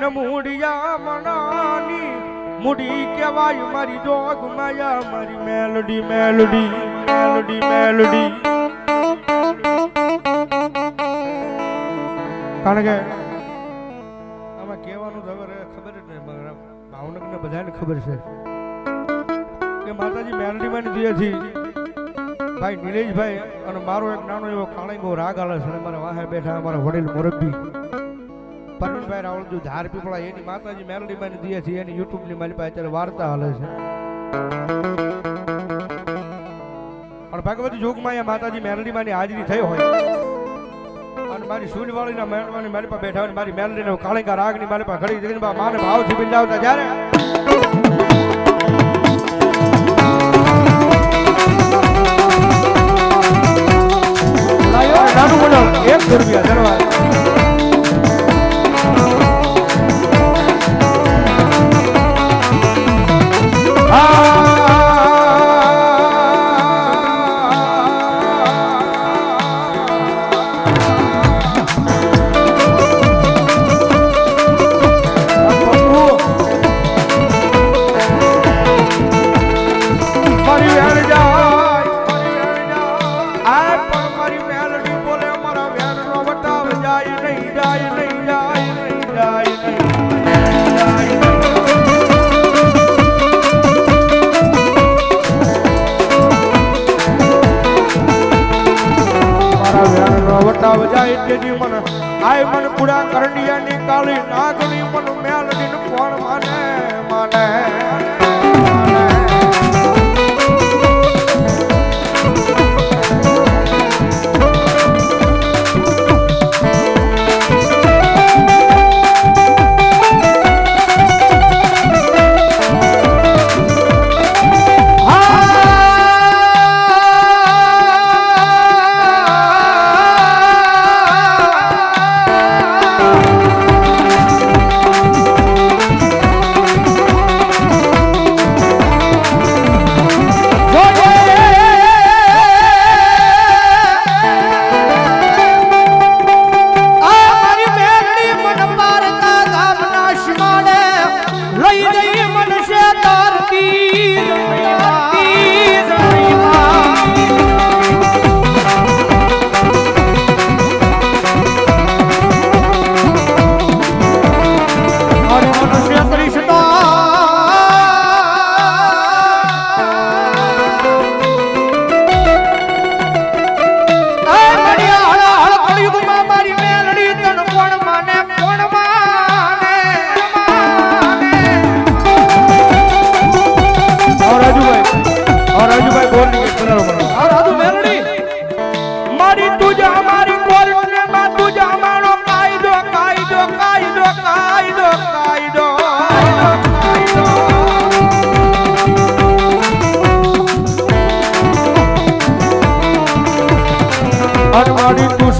ને મૂડિયા મનાની. મૂડી કહેવાય મારી જોગ માયા, મારી મેલડી મેલડી મેલડી મેલડી. કારણ કે આમાં કહેવાનું ખબર ખબર જ નહીં મારા ભાવનગરને બધાને ખબર છે કે માતાજી મેલડી માં દિયેથી ભાઈ નિલેશભાઈ અને મારો એક નાનો એવો કાળીંગો રાગ આલે છે મારા વાહે બેઠા, મારા વડીલ મુરબ્બી. પરવીનભાઈ રાવળજુ ધાર પીપળા, એની માતાજી મેલડી માં છે, એની યુટ્યુબની મારી પાસે અત્યારે વાર્તા હાલે છે. પણ ભગવતી જોગમાં અહીંયા માતાજી મેલડી માની હાજરી થઈ હોય. અને મારી સૂર્યવાળીના મેળવાની મારી પાસે બેઠા હોય, મારી મેલડીને કાળીકા રાગની મારી પાસે ખડી જઈને માને ભાવથી બિંદાવતા જ્યારે એક રૂપિયા ધન્યવાદ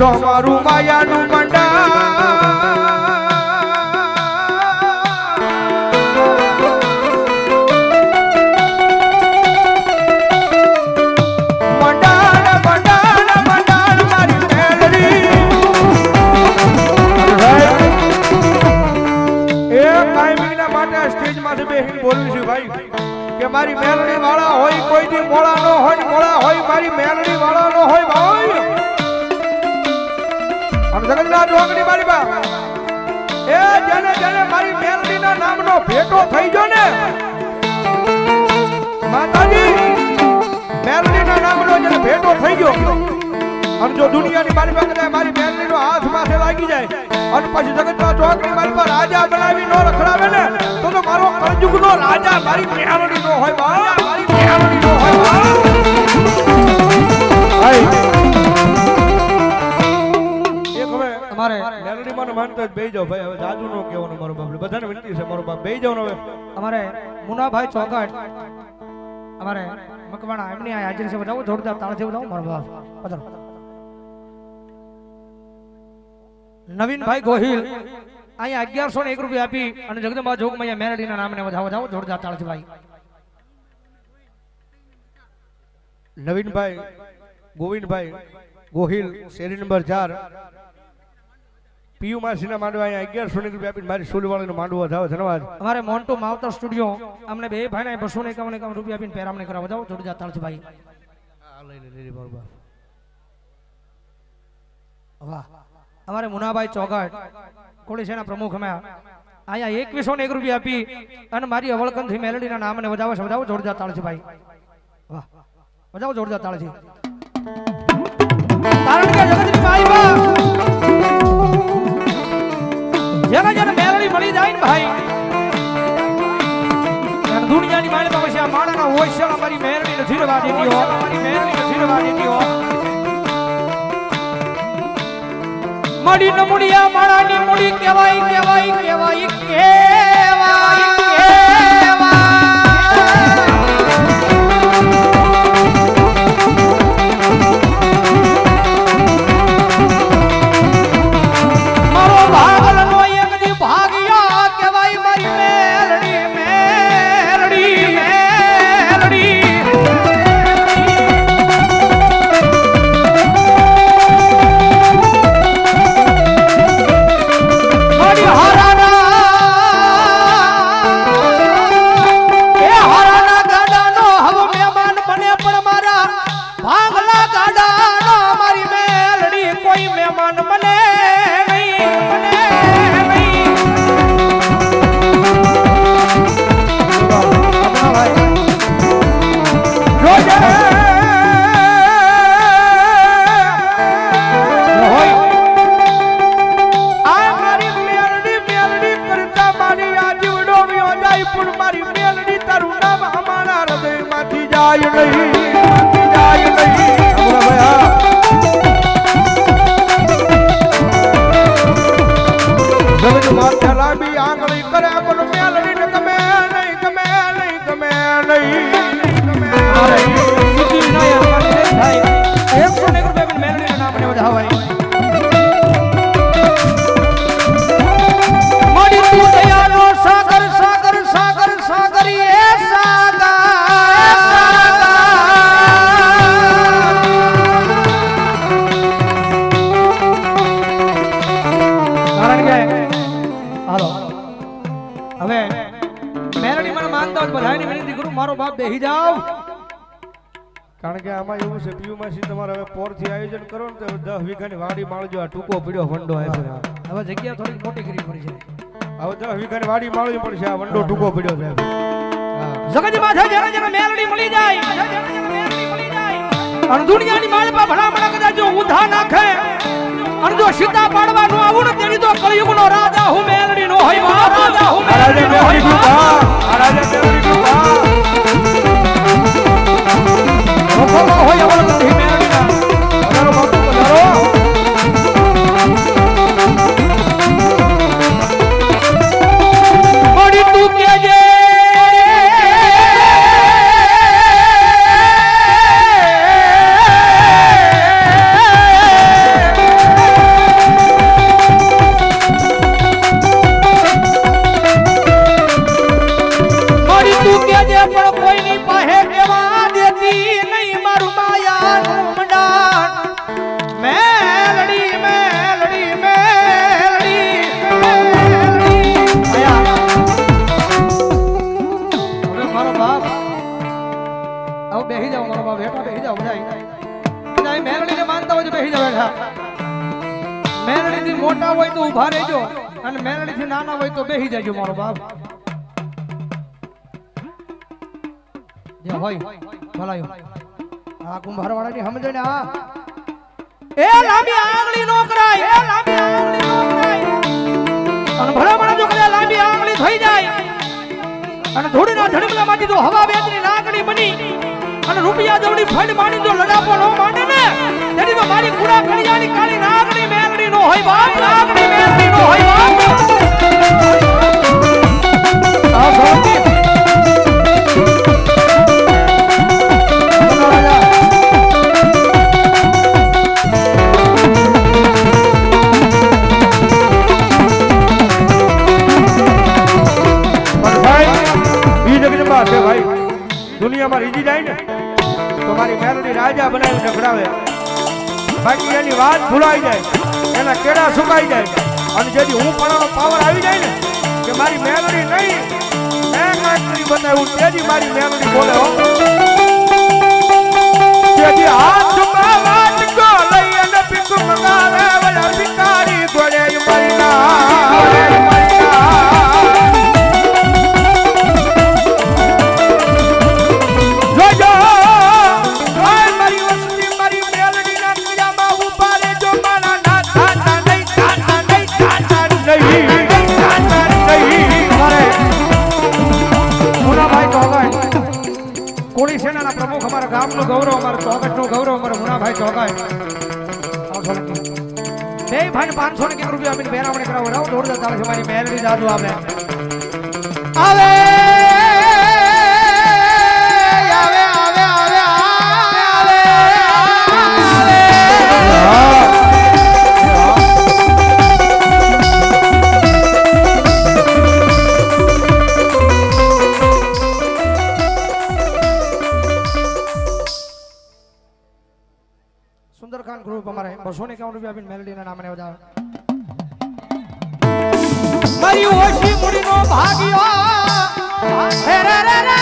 બોલું મારું ભાઈ. કે મારી મેલડી વાળા હોય કોઈ દી મોળા નો હોય, મોળા હોય, મારી મેલડી વાળા નો હોય, ભાઈ. આમ જગતના જોગણી મારી બા. એ જેને જેને મારી મેલડીના નામનો ભેટો થઈ ગયો ને માતાજી મેલડીના નામનો જેને ભેટો થઈ ગયો અને જો દુનિયાની મારી પાસે કદાચ મારી મેલડીનો હાથ માથે લાગી જાય અને પછી જગતના ચોકની મારી પાસે રાજા બનાવી નો રખડાવે ને તો તો મારો કળજુગનો રાજા મારી મેલડી નો હોય બા. મારી મેલડી હોય બા. અમારે મેલડી મને માનતો જ બેહી જાઓ ભાઈ. હવે જાજુ નો કહેવાનું મારો બાપ. બધાને વિનંતી છે મારો બાપ. બેહી જાવ હવે. અમારે મુનાભાઈ ચોકટ અમારે મકવાણા એમની આ હાજરી છે. બતાવો જોરદાર તાળથી બતાવો મારો બાપ. પધારો. નવીનભાઈ ગોહિલ અહીંયા અગિયારસો ને એક રૂપિયા આપી અને જગદંબા જોગમૈયા મેરડીના નામને વધાવો. જાઓ જોરદાર તાળથી ભાઈ. નવીનભાઈ ગોવિંદભાઈ ગોહિલ શેરી નંબર ચાર. પીયુ માસીના માંડવા અહીંયા અગિયારસો ની રૂપિયા આપીને મારી સોલવાળીનો માંડવો થાવ ધન્યવાદ. અમારે મોન્ટુ માવતર સ્ટુડિયો અમને બે ભાઈને બસો ને એકાવન એકાવન રૂપિયા આપીને પેરામણી કરાવો. જાઓ જોડજા તાળજીભાઈ. વાહ. અમારે મુનાભાઈ ચોગાટ કોળીસેના પ્રમુખ અમે અહીંયા એકવીસો ને એક રૂપિયા આપી અને મારી અવળકંથી મેલડીના નામને વધાવો વધાવો જોરદાર તાળજીભાઈ. વાહ. વધાવો જોરદાર તાળજી. કારણ કે જગતની માઈમાં જેને ભાઈ. દુનિયાની માળમાં પછી આ માણાના ઓછળ અમારી મેલડી નથી રવા દેતી હો. અમારી મેલડી નથી રવા દેતી હો મડી ન મુડિયા માળાની મુડી કહેવાય કહેવાય કહેવાય. நாராயணை પોરથી આયોજન કરો ને તો દસ વીઘાની વાડી માળજો. આ ટૂંકો પીડ્યો વંડો આવ્યો હવે જગ્યા થોડી મોટી કરવી પડી છે. હવે દસ વીઘાની વાડી માળવી પડશે. આ વંડો ટૂંકો પીડ્યો છે. જગત માથે જરા જરા મેલડી મળી જાય મેલડી જાય દુનિયાની માળપા ભલા ભલા કદાચ જો ઊંધા નાખે અને જો સીધા પાડવાનું નો આવું ને તેની તો કળિયુગનો રાજા હું મેલડી નો હોય રાજા હું રાજા મેલડી નો મેલડી હોય. કૃપા રાજા મેલડી કૃપા હોય. અવળ નથી મોટા હોય તો ઊભા રહેજો અને મેલડીથી નાના હોય તો બેસી જજો મારો બાપ. લાંબી આંગળી થઈ જાય. અને ધૂળના ધડમલા માંથી જો હવા બેતની નાગણી બની અને રૂપિયા દવડી ફળ માની જો લડાપો નો માંડે ને તેની તો મારી કુડા કડિયાની કાળી નાગણી મેલડી નો હોય બાપ નાગણી મેલડી નો હોય બાપ આ સોનકી દુનિયામાં રીજી જાય ને, તો મારી રાજા બનાવી નખડાવે. બાકી એની વાત ભૂલાઈ જાય, એના કેળા સુકાઈ જાય. અને જેથી હું પણ પાવર આવી જાય ને, કે મારી મેલડી નહીં મેં કાંઈક કરી બતાવ્યું તેથી મારી મેલડી બોલે હો. હાથમાં જાદુ આવે આવે સુંદરકાંડ ગ્રુપ અમારે બસો ને એકાવન રૂપિયા આપીને મેલડીના નામે વધારે. મારી ઓછી મૂડી નો ભાગ્યો રે રે રે રે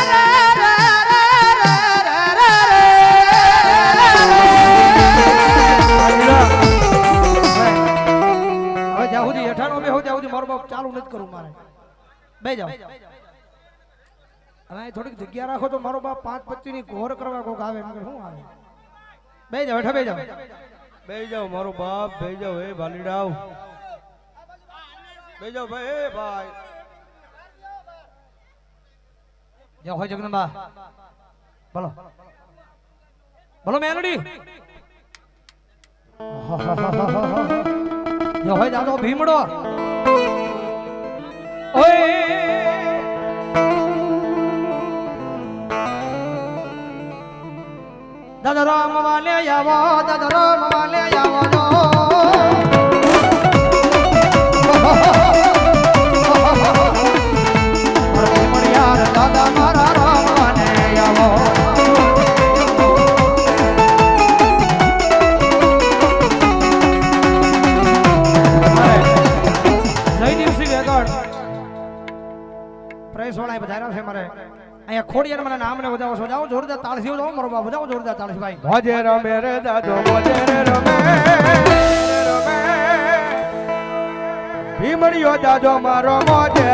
ચાલુ નથી કરવું મારે. બે જાઓ. અને થોડીક જગ્યા રાખો તો મારો બાપ પાંચ પચી ઘોર કરવા આવે. એમ શું આવે? બે જાઓ, હેઠા બે જાઓ. બે જાઓ, મારો બાપ, બે જાઓ, એ ભાલીડાવ. બે જાઓ ભાઈ, એ ભાઈ. જય હો જગદંબા. બોલો. બોલો મેલડી. જય હો દાદો ભીમડો. ઓય. દાદા રામ વાલે આવો, દાદા રામ વાલે આવો ખોડિયાર મને નામ ને વધાવો છો. જાઓ જોરદાર તાળસીઓ જાઓ, મારો બાપ, જાઓ જોરદાર તાળસી ભાઈ. મોજે રમે રે દાદો, મોજે રમે. ભીમડીઓ જાજો મારો મોજે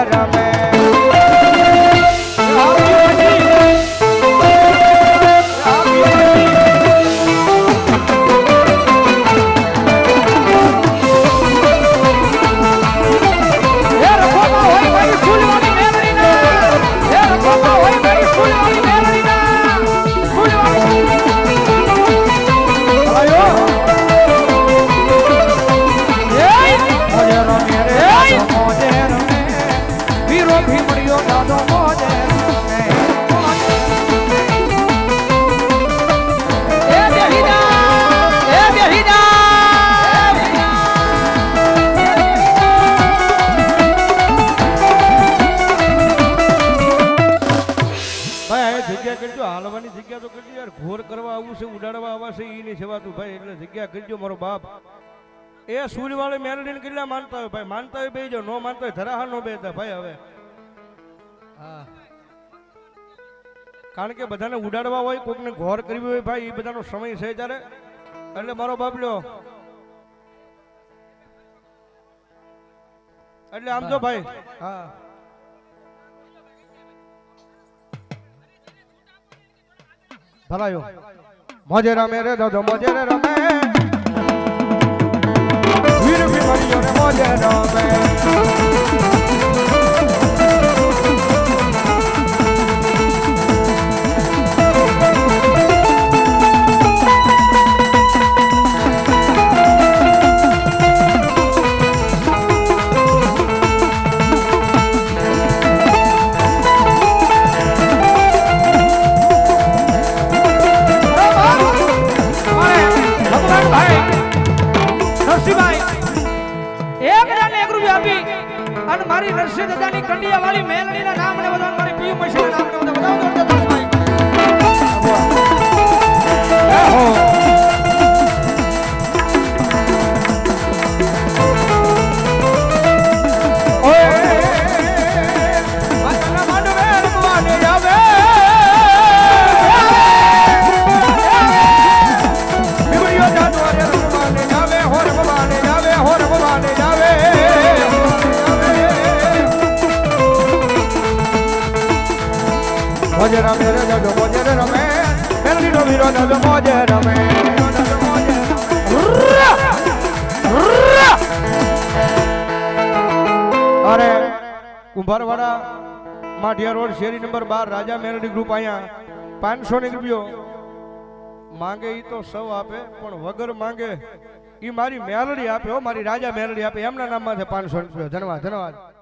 વીરો ભીમડીયો દાદો એ એ કરજો હાલવાની જગ્યા તો કરજો યાર ઘોર કરવા આવું છે ઉડાડવા આવવા છે ઈ નહીં સેવાતું ભાઈ એટલે જગ્યા કરજો મારો બાપ. એ સૂર્યવાળી મેલડીને કેટલા માનતા હોય? ભાઈ માનતા હોય બે નો માનતા હોય ધરાહા નો બેતા ભાઈ હવે કારણ કે બધાને ઉડાડવા હોય, કોકને ઘોર કરવી હોય, ભાઈ, એ બધાનો સમય છે ત્યારે એટલે મારો બાપ એટલે આમ તો ભાઈ, હા. ભલાયો. મોજે રમે રે દાદો, મોજે રે રમે. વીર ભીમડીયો રે મોજે રમે. કંડિયા વાળી મેલડીના નામ ને બધા મારી પીયુ મશીના નામ ને બધા અરે, કુંભારવાડા, માઢિયા રોડ, શેરી નંબર બાર, રાજા મેલડી ગ્રુપ અહીંયા. પાંચસો ની રૂપિયો. માંગે ઈ તો સૌ આપે, પણ વગર માંગે ઈ મારી મેલડી આપે હો, મારી રાજા મેલડી આપે. એમના નામમાં છે પાંચસો રૂપિયો. ધન્યવાદ ધન્યવાદ